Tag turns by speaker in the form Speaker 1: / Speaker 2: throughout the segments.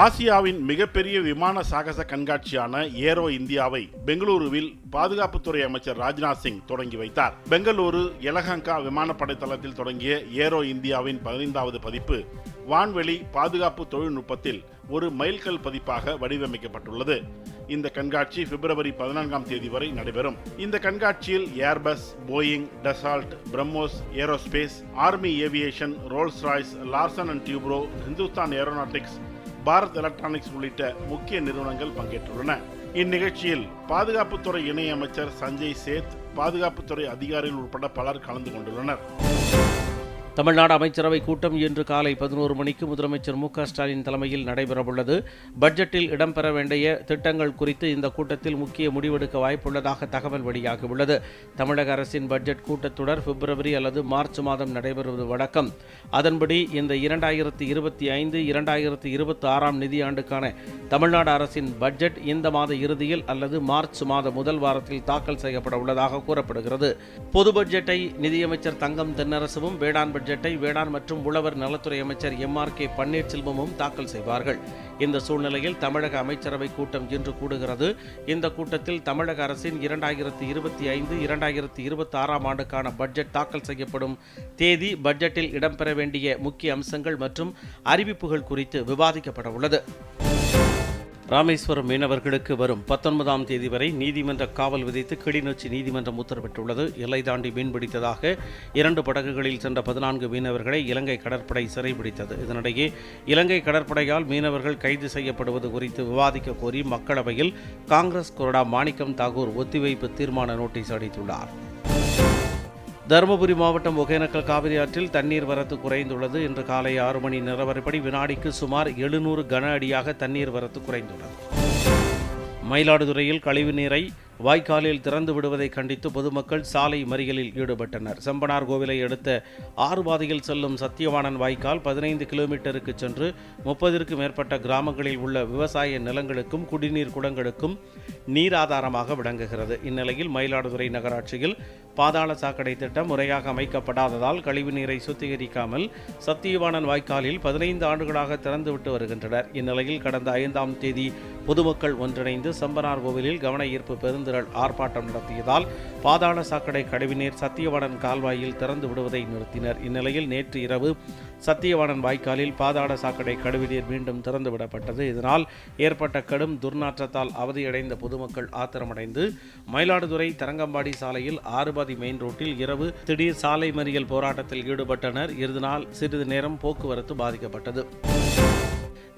Speaker 1: ஆசியாவின் மிகப்பெரிய விமான சாகச கண்காட்சியான ஏரோ இந்தியாவை பெங்களூருவில் பாதுகாப்புத்துறை அமைச்சர் ராஜ்நாத் சிங் தொடங்கி வைத்தார். பெங்களூரு எலஹங்கா விமானப்படை தளத்தில் தொடங்கிய ஏரோ இந்தியாவின் பதினைந்தாவது பதிப்பு வான்வெளி பாதுகாப்பு தொழில்நுட்பத்தில் ஒரு மைல்கல் பதிப்பாக வடிவமைக்கப்பட்டுள்ளது. இந்த கண்காட்சி பிப்ரவரி பதினான்காம் தேதி வரை நடைபெறும். இந்த கண்காட்சியில் Airbus Boeing Dassault BrahMos Aerospace Army Aviation Rolls Royce Larsen and Toubro Hindustan Aeronautics Bharat Electronics உள்ளிட்ட முக்கிய நிறுவனங்கள் பங்கேற்றுள்ளன. இந்நிகழ்ச்சியில் பாதுகாப்புத்துறை இணையமைச்சர் சஞ்சய் சேத் பாதுகாப்புத்துறை அதிகாரிகள் உட்பட பலர் கலந்து கொண்டுள்ளனர்.
Speaker 2: தமிழ்நாடு அமைச்சரவை கூட்டம் இன்று காலை பதினோரு மணிக்கு முதலமைச்சர் மு ஸ்டாலின் தலைமையில் நடைபெறவுள்ளது. பட்ஜெட்டில் இடம்பெற வேண்டிய திட்டங்கள் குறித்து இந்த கூட்டத்தில் முக்கிய முடிவெடுக்க வாய்ப்புள்ளதாக தகவல் வெளியாகியுள்ளது. தமிழக அரசின் பட்ஜெட் கூட்டத்தொடர் பிப்ரவரி அல்லது மார்ச் மாதம் நடைபெறுவது வழக்கம். அதன்படி இந்த இரண்டாயிரத்தி இருபத்தி ஐந்து இரண்டாயிரத்தி இருபத்தி ஆறாம் நிதியாண்டுக்கான தமிழ்நாடு அரசின் பட்ஜெட் இந்த மாத இறுதியில் அல்லது மார்ச் மாத முதல் வாரத்தில் தாக்கல் செய்யப்பட உள்ளதாக கூறப்படுகிறது. பொது பட்ஜெட்டை நிதியமைச்சர் தங்கம் தென்னரசுவும் வேளாண் பட்ஜெட்டை வேளாண் மற்றும் உழவர் நலத்துறை அமைச்சர் எம் ஆர் கே பன்னீர்செல்வமும் தாக்கல் செய்வார்கள். இந்த சூழ்நிலையில் தமிழக அமைச்சரவை கூட்டம் இன்று கூடுகிறது. இந்த கூட்டத்தில் தமிழக அரசின் இரண்டாயிரத்தி இருபத்தி ஐந்து இரண்டாயிரத்தி இருபத்தி ஆறாம் ஆண்டுக்கான பட்ஜெட் தாக்கல் செய்யப்படும் தேதி பட்ஜெட்டில் இடம்பெற வேண்டிய முக்கிய அம்சங்கள் மற்றும் அறிவிப்புகள் குறித்து விவாதிக்கப்பட உள்ளது ராமேஸ்வரம் மீனவர்களுக்கு வரும் பத்தொன்பதாம் தேதி வரை நீதிமன்ற காவல் விதித்து கிளிநொச்சி நீதிமன்றம் உத்தரவிட்டுள்ளது. எல்லை தாண்டி மீன்பிடித்ததாக இரண்டு படகுகளில் சென்ற பதினான்கு மீனவர்களை இலங்கை கடற்படை சிறைபிடித்தது. இதனிடையே இலங்கை கடற்படையால் மீனவர்கள் கைது செய்யப்படுவது குறித்து விவாதிக்க கோரி மக்களவையில் காங்கிரஸ் கொறடா மாணிக்கம் தாகூர் ஒத்திவைப்பு தீர்மான நோட்டீஸ் அளித்துள்ளார் தருமபுரி மாவட்டம் ஒகேனக்கல் காவிரி ஆற்றில் தண்ணீர் வரத்து குறைந்துள்ளது. இன்று காலை ஆறு மணி நிலவரப்படி வினாடிக்கு சுமார் எழுநூறு கன அடியாக தண்ணீர் வரத்து குறைந்துள்ளது. மயிலாடுதுறையில் கழிவு நீரை வாய்க்காலில் திறந்து விடுவதை கண்டித்து பொதுமக்கள் சாலை மறியலில் ஈடுபட்டனர். செம்பனார் கோவிலை அடுத்த ஆறு பாதையில் செல்லும் சத்தியவாணன் வாய்க்கால் பதினைந்து கிலோமீட்டருக்கு சென்று முப்பதிற்கும் மேற்பட்ட கிராமங்களில் உள்ள விவசாய நிலங்களுக்கும் குடிநீர் குடங்களுக்கும் நீர் ஆதாரமாக விளங்குகிறது. இந்நிலையில் மயிலாடுதுறை நகராட்சியில் பாதாள சாக்கடை திட்டம் முறையாக அமைக்கப்படாததால் கழிவு நீரை சுத்திகரிக்காமல் சத்தியவாணன் வாய்க்காலில் பதினைந்து ஆண்டுகளாக திறந்துவிட்டு வருகின்றனர். இந்நிலையில் கடந்த ஐந்தாம் தேதி பொதுமக்கள் ஒன்றிணைந்து செம்பனார் கோவிலில் கவன ஈர்ப்பு பெருந்திரள் ஆர்ப்பாட்டம் நடத்தியதால் பாதாள சாக்கடை கழிவுநீர் சத்தியவாணன் கால்வாயில் திறந்து விடுவதை நிறுத்தினர். இந்நிலையில் நேற்று இரவு சத்தியவாணன் வாய்க்காலில் பாதாள சாக்கடை கடுவிநீர் மீண்டும் திறந்துவிடப்பட்டது. இதனால் ஏற்பட்ட கடும் துர்நாற்றத்தால் அவதியடைந்த பொதுமக்கள் ஆத்திரமடைந்து மயிலாடுதுறை தரங்கம்பாடி சாலையில் ஆறுபாதி மெயின் ரோட்டில் இரவு திடீர் சாலை மறியல் போராட்டத்தில் ஈடுபட்டனர். இதனால் சிறிது நேரம் போக்குவரத்து பாதிக்கப்பட்டது.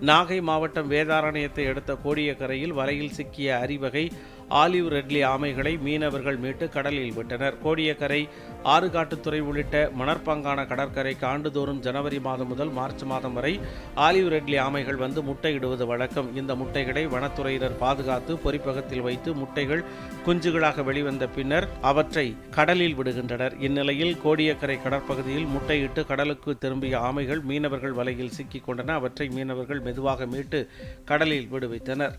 Speaker 2: நாகை மாவட்டம் வேதாரண்யத்தை அடுத்த கோடியக்கரையில் வலையில் சிக்கிய அரிவகை ஆலிவ் ரெட்லி ஆமைகளை மீனவர்கள் மீட்டு கடலில் விட்டனர். கோடியக்கரை ஆறுகாட்டுத்துறை உள்ளிட்ட மணற்பாங்கான கடற்கரைக்கு ஆண்டுதோறும் ஜனவரி மாதம் முதல் மார்ச் மாதம் வரை ஆலிவ் ரெட்லி ஆமைகள் வந்து முட்டையிடுவது வழக்கம். இந்த முட்டைகளை வனத்துறையினர் பாதுகாத்து பொறிப்பகத்தில் வைத்து முட்டைகள் குஞ்சுகளாக வெளிவந்த பின்னர் அவற்றை கடலில் விடுகின்றனர். இந்நிலையில் கோடியக்கரை கடற்பகுதியில் முட்டையிட்டு கடலுக்கு திரும்பிய ஆமைகள் மீனவர்கள் வலையில் சிக்கிக் கொண்டன. அவற்றை மீனவர்கள் மெதுவாக மீட்டு கடலில் விடுவித்தனர்.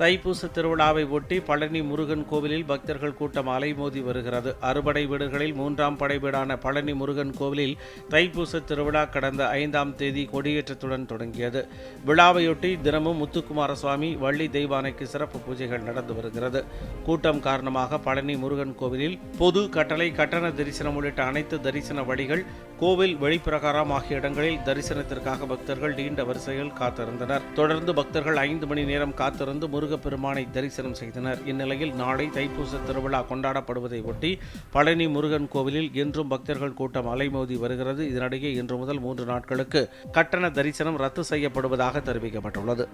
Speaker 2: தைப்பூச திருவிழாவை ஒட்டி பழனி முருகன் கோவிலில் பக்தர்கள் கூட்டம் அலைமோதி வருகிறது. அறுபடை வீடுகளில் மூன்றாம் படை வீடான பழனி முருகன் கோவிலில் தைப்பூச திருவிழா கடந்த ஐந்தாம் தேதி கொடியேற்றத்துடன் தொடங்கியது. விழாவையொட்டி தினமும் முத்துக்குமார சுவாமி வள்ளி தெய்வானைக்கு சிறப்பு பூஜைகள் நடந்து வருகிறது. கூட்டம் காரணமாக பழனி முருகன் கோவிலில் பொது கட்டளை கட்டண தரிசனம் உள்ளிட்ட அனைத்து தரிசன வழிகள் கோவில் வெளிப்பிரகாரம் ஆகிய இடங்களில் தரிசனத்திற்காக பக்தர்கள் நீண்ட வரிசையில் காத்திருந்தனர். தொடர்ந்து பக்தர்கள் ஐந்து மணி நேரம் காத்திருந்து முருகப்பெருமானை தரிசனம் செய்தனர். இந்நிலையில் நாளை தைப்பூச திருவிழா கொண்டாடப்படுவதை ஒட்டி பழனி முருகன் கோவிலில் இன்றும் பக்தர்கள் கூட்டம் அலைமோதி வருகிறது. இதனிடையே இன்று முதல் மூன்று நாட்களுக்கு கட்டண தரிசனம் ரத்து செய்யப்படுவதாக தெரிவிக்கப்பட்டுள்ளது.